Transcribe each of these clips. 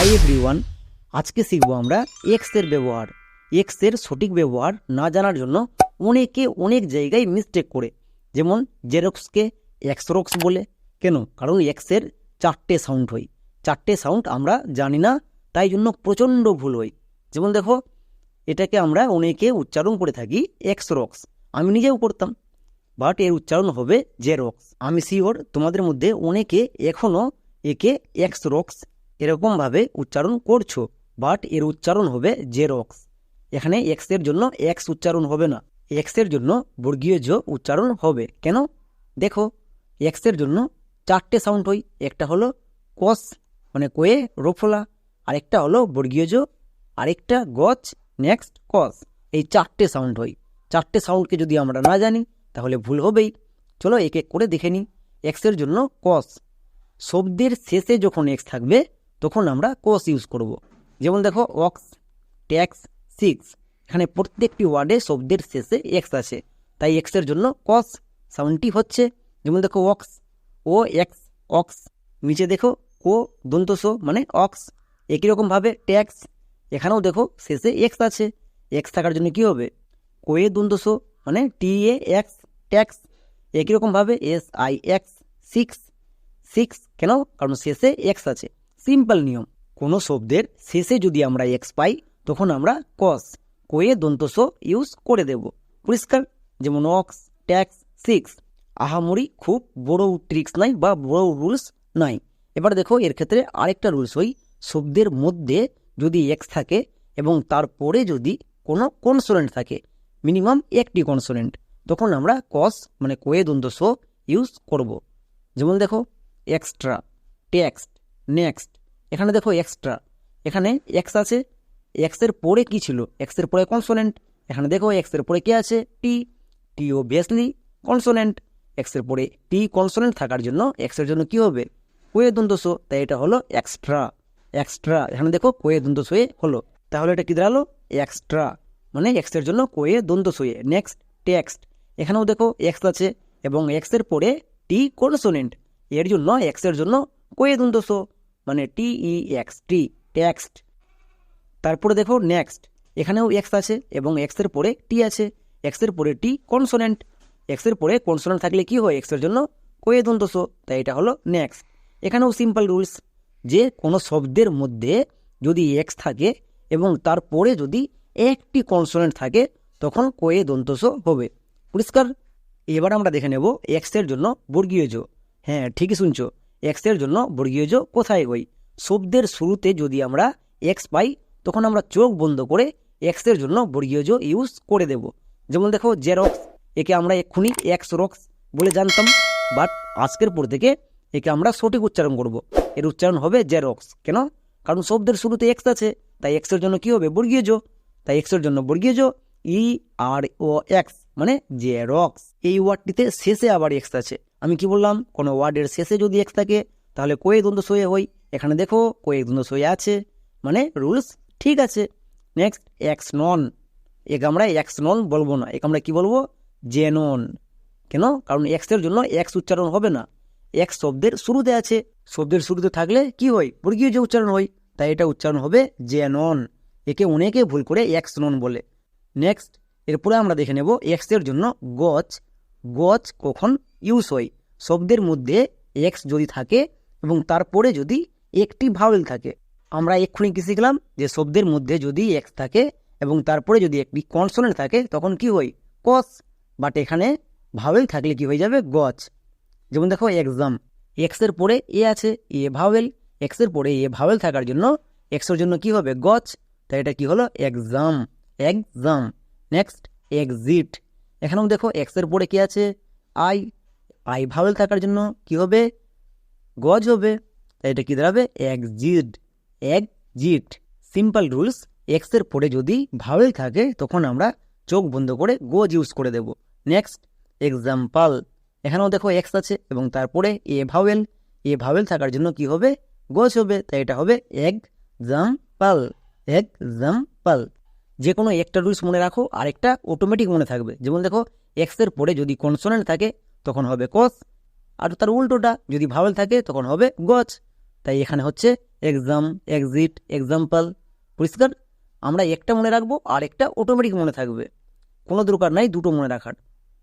Hi everyone আজকে শিখব আমরা এক্সের ব্যবহার। এক্সের সঠিক ব্যবহার না জানার জন্য অনেকে অনেক জায়গায় মিস্টেক করে। যেমন জেরক্সকে এক্সরক্স বলে। কেন? কারণ এক্সের চারটে সাউন্ড হয়। চারটে সাউন্ড আমরা জানি না, তাই জন্য প্রচণ্ড ভুল হয়। যেমন দেখো, এটাকে আমরা অনেকে উচ্চারণ করে থাকি এক্সরক্স আমি নিজেও করতাম বাট এর উচ্চারণ হবে জেরক্স আমি শিওর তোমাদের মধ্যে অনেকে এখনও একে এক্স রক্স এরকমভাবে উচ্চারণ করছ বাট এর উচ্চারণ হবে জেরক্স এখানে এক্সের জন্য এক্স উচ্চারণ হবে না। এক্সের জন্য বর্গীয় জ উচ্চারণ হবে। কেন? দেখো এক্সের জন্য চারটে সাউন্ড হই একটা হলো কস মানে কোয়ে, রোফলা। আরেকটা হলো বর্গীয় জ। আরেকটা গছ নেক্সট কস এই চারটে সাউন্ড হয়। চারটে সাউন্ডকে যদি আমরা না জানি, তাহলে ভুল হবেই। চলো এক এক করে দেখে নিই। এক্সের জন্য কস শব্দের শেষে যখন এক্স থাকবে তখন আমরা কস ইউজ করব। যেমন দেখো অক্স ট্যাক্স সিক্স এখানে প্রত্যেকটি ওয়ার্ডে শব্দের শেষে এক্স আছে। তাই এক্সের জন্য কস সাউন্ডটি হচ্ছে, যেমন দেখো অক্স ও এক্স অক্স নিচে দেখো ও দন্তস মানে অক্স একই রকমভাবে ট্যাক্স এখানেও দেখো, শেষে এক্স আছে। এক্স থাকার জন্য কি হবে? কোয়ে দন্তস মানে টি এ এক্স ট্যাক্স একই রকমভাবে S I X six six কেন? কারণ শেষে এক্স আছে। সিম্পল নিয়ম। কোনো শব্দের শেষে যদি আমরা এক্স পাই, তখন আমরা কস কোয়ে দন্তস ইউজ করে দেব। পরিষ্কার? যেমন অক্স ট্যাক্স সিক্স আহামরি খুব বড় ট্রিক্স নাই বা বড় রুলস নাই। এবার দেখো, এর ক্ষেত্রে আরেকটা রুলস ওই। শব্দের মধ্যে যদি এক্স থাকে এবং তারপরে যদি কোনো কনসোনেন্ট থাকে মিনিমাম একটি কনসোনেন্ট তখন আমরা কস মানে কোয়ে দন্তস ইউজ করব। যেমন দেখো এক্সট্রা টেক্সট নেক্সট এখানে দেখো এক্সট্রা এখানে এক্স আছে এক্সের পরে কি ছিল? এক্সের পরে কনসোনেন্ট এখানে দেখো এক্সের পরে কে আছে? টি টি অবভিয়াসলি কনসোনেন্ট এক্সের পরে টি কনসোনেন্ট থাকার জন্য এক্সের জন্য কি হবে? কোয়ে দন্তস তাই এটা হলো এক্সট্রা এক্সট্রা এখানে দেখো কোয়ে দন্তস হয়ে হলো। তাহলে এটা কি দাঁড়াল? এক্সট্রা মানে এক্সের জন্য কোয়ে দন্তস হয়ে নেক্সট টেক্সট এখানেও দেখো এক্স আছে এবং এক্সের পরে টি কনসোনেন্ট এর জন্য এক্সের জন্য কোয়ে দন্তস মানে টি ই এক্স টি টেক্সট তারপরে দেখো নেক্সট এখানেও এক্স আছে এবং এক্সের পরে টি আছে। এক্সের পরে টি কনসোনেন্ট এক্সের পরে কনসোনেন্ট থাকলে কি হয়? এক্সের জন্য কোয়ে দন্তস তাই এটা হলো নেক্সট এখানেও সিম্পল রুলস যে কোনো শব্দের মধ্যে যদি এক্স থাকে এবং তারপরে যদি একটি কনসোনেন্ট থাকে, তখন কোয়ে দন্তস হবে। পরিষ্কার? এবার আমরা দেখে নেব এক্সের জন্য বর্গীয় জো। হ্যাঁ ঠিকই শুনছো। এক্সের জন্য বর্গীয় কোথায় হই শব্দের শুরুতে যদি আমরা এক্স পাই, তখন আমরা চোখ বন্ধ করে এক্সের জন্য বর্গীয় ইউজ করে দেব। যেমন দেখো, জেরক্স, একে আমরা এক্ষুনি এক্স রক্স বলে জানতাম, বাট আজকের পর থেকে একে আমরা সঠিক উচ্চারণ করব। এর উচ্চারণ হবে জেরক্স। কেন? কারণ শব্দের শুরুতে এক্স আছে, তাই এক্সের জন্য কি হবে? বর্গীয় তাই এক্সের জন্য বর্গীয় ই আর ও এক্স মানে জেরক্স। এই ওয়ার্ডটিতে শেষে আবার এক্স আছে। আমি কি বললাম? কোনো ওয়ার্ডের শেষে যদি এক্স থাকে, তাহলে কোয়ে দ্বন্দ্ব সয়ে হই এখানে দেখো কোয়ে দ্বন্দ্ব সয়ে আছে। মানে রুলস ঠিক আছে। নেক্সট, এক্স নন। একে আমরা এক্স নন বলব না। একে আমরা কি বলব? জেনন কেন? কারণ এক্সের জন্য এক্স উচ্চারণ হবে না। এক্স শব্দের শুরুতে আছে। শব্দের শুরুতে থাকলে কি হয়? বর্গীয় যে উচ্চারণ হয়, তাই এটা উচ্চারণ হবে জেনন একে অনেকে ভুল করে এক্স নন বলে। নেক্সট, এরপরে আমরা দেখে নেব এক্সের জন্য গছ। গছ কখন ইউজ হয়। শব্দের মধ্যে এক্স যদি থাকে এবং তারপরে যদি একটি ভাওয়েল থাকে, আমরা এক্ষুনি কি শিখলাম যে শব্দের মধ্যে যদি এক্স থাকে এবং তারপরে যদি একটি কনসোনেন্ট থাকে, তখন কি হয়? কস বাট এখানে ভাওয়েল থাকলে কি হয়ে যাবে? গছ। যেমন দেখো এক্সাম এক্সের পরে এ আছে এ ভাওয়েল এক্সের পরে এ ভাওয়েল থাকার জন্য এক্সের জন্য কি হবে? গছ। তাই এটা কি হলো? এক্সাম এক্সাম নেক্সট এক্সিট এখানেও দেখো এক্সের পরে কি আছে? আই আই ভাওয়েল থাকার জন্য কি হবে? গজ হবে। তাই এটা কি দাঁড়াবে? এক্সিট এক্সিট সিম্পল রুলস এক্সের পরে যদি ভাওয়েল থাকে, তখন আমরা চোখ বন্ধ করে গোজ ইউজ করে দেব। নেক্সট এক্সাম্পল এখানেও দেখো এক্স আছে এবং তারপরে এ ভাওয়েল। এ ভাওয়েল থাকার জন্য কি হবে? গোজ হবে। তাই এটা হবে এক্সাম্পল এক্সাম্পল যে কোনো একটা রুলস মনে রাখো। আরেকটা অটোমেটিক মনে থাকবে। যেমন দেখো এক্সের পরে যদি কনসোনেন্ট থাকে তখন হবে কস। আর তার উল্টোটা, যদি ভাওয়েল থাকে, তখন হবে গছ তাই এখানে হচ্ছে এক্সাম এক্সিট এক্সাম্পল পরিষ্কার? আমরা একটা মনে রাখব আর একটা অটোমেটিক মনে থাকবে। কোনো দরকার নাই, দুটো মনে রাখার।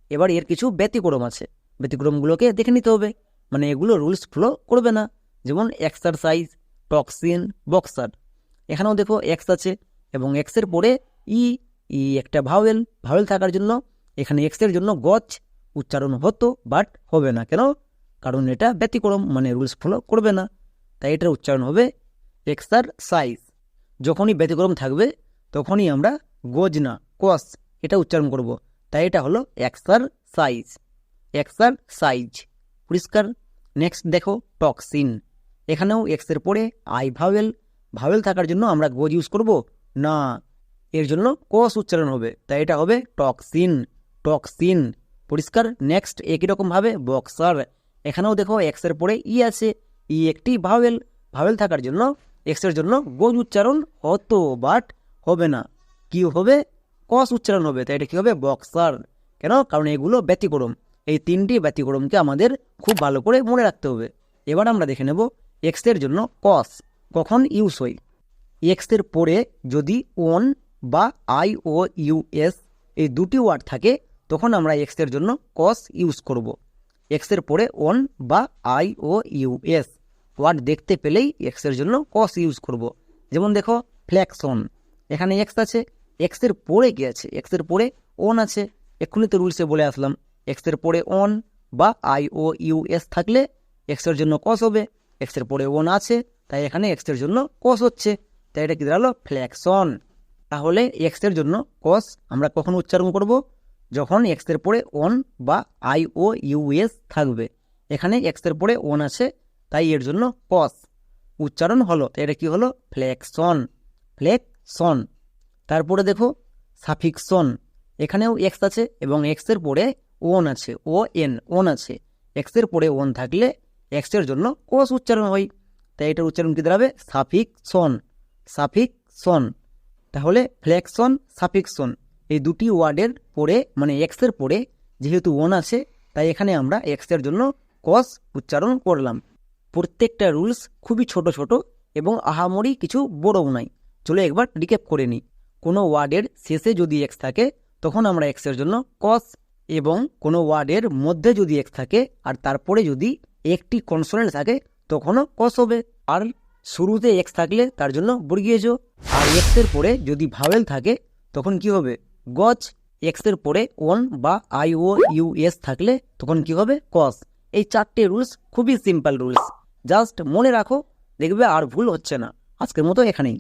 এবার এর কিছু ব্যতিক্রম আছে। ব্যতিক্রমগুলোকে দেখে নিতে হবে। মানে এগুলো রুলস ফলো করবে না। যেমন এক্সারসাইজ টক্সিন বক্সার এখানেও দেখো এক্স আছে এবং এক্সের পরে ই ই একটা ভাওয়েল। ভাওয়েল থাকার জন্য এখানে এক্সের জন্য গছ উচ্চারণ হতো বাট হবে না কেন? কারণ এটা ব্যতিক্রম মানে রুলস ফলো করবে না। তাই এটার উচ্চারণ হবে এক্সার সাইজ যখনই ব্যতিক্রম থাকবে, তখনই আমরা গোজ না কস এটা উচ্চারণ করব। তাই এটা হলো এক্সার সাইজ এক্সার সাইজ পরিষ্কার? নেক্সট দেখো টক্সিন এখানেও এক্সের পরে আই ভাওয়েল ভাওয়েল থাকার জন্য আমরা গোজ ইউজ করব? না। এর জন্য কস উচ্চারণ হবে। তাই এটা হবে টক্সিন টক্সিন পরিষ্কার। নেক্সট একই রকমভাবে বক্সার এখানেও দেখো এক্সের পরে ই আছে। ই একটি ভাওয়েল ভাওয়েল থাকার জন্য এক্সের জন্য গোজ উচ্চারণ হতো বাট হবে না। কি হবে? কস উচ্চারণ হবে। তাই এটা কী হবে? বক্সার কেন? কারণ এগুলো ব্যতিক্রম। এই তিনটি ব্যতিক্রমকে আমাদের খুব ভালো করে মনে রাখতে হবে। এবার আমরা দেখে নেব এক্সের জন্য কস কখন ইউজ হয়? এক্সের পরে যদি ওন বা আই ও ইউ এস এই দুটি ওয়ার্ড থাকে তখন আমরা এক্সের জন্য কস ইউজ করব এক্সের পরে ওন বা I O U S word দেখতে পেলেই এক্সের জন্য কস ইউজ করব যেমন দেখো ফ্ল্যাকশন এখানে এক্স আছে এক্সের পরে কি আছে এক্সের পরে ওন আছে এক্ষুনি তো রুলসে বলে আসলাম এক্সের পরে অন বা আই ও ইউ এস থাকলে এক্সের জন্য কস হবে এক্সের পরে ওন আছে তাই এখানে এক্সের জন্য কস হচ্ছে তাই এটা কি দাঁড়াল ফ্ল্যাকশন তাহলে এক্সের জন্য কস আমরা কখন উচ্চারণ করব যখন এক্সের পরে ওন বা আই ও ইউএস থাকবে। এখানে এক্সের পরে ওন আছে, তাই এর জন্য কস উচ্চারণ হলো তাই এটা কি হলো? ফ্লেকশন ফ্লেকশন তারপরে দেখো সাফিকশন এখানেও এক্স আছে এবং এক্সের পরে ওন আছে ও এন ওন আছে এক্সের পরে ওন থাকলে এক্সের জন্য কোষ উচ্চারণ হয়। তাই এটার উচ্চারণ কি দাঁড়াবে? সাফিকশন সাফিকশন তাহলে ফ্লেকশন সাফিকশন এই দুটি ওয়ার্ডের পরে মানে এক্সের পরে যেহেতু ওয়ান আছে, তাই এখানে আমরা এক্সের জন্য কস উচ্চারণ করলাম। প্রত্যেকটা রুলস খুবই ছোট ছোট এবং আহামরি কিছু বড়ও নাই। চলো একবার রিক্যাপ করে নিই। কোনো ওয়ার্ডের শেষে যদি এক্স থাকে, তখন আমরা এক্সের জন্য কস এবং কোনো ওয়ার্ডের মধ্যে যদি এক্স থাকে আর তারপরে যদি একটি কনসোনেন্ট থাকে, তখনও কস হবে। আর শুরুতে এক্স থাকলে তার জন্য বর্গীয় জো। আর এক্সের পরে যদি ভাওয়েল থাকে, তখন কি হবে? গজ এক্সের পরে ওয়ান বা আই ও ইউ এস থাকলে তখন কি হবে? কস এই চারটে রুলস খুবই সিম্পল রুলস জাস্ট মনে রাখো, দেখবে আর ভুল হচ্ছে না। আজকের মতো এখানেই।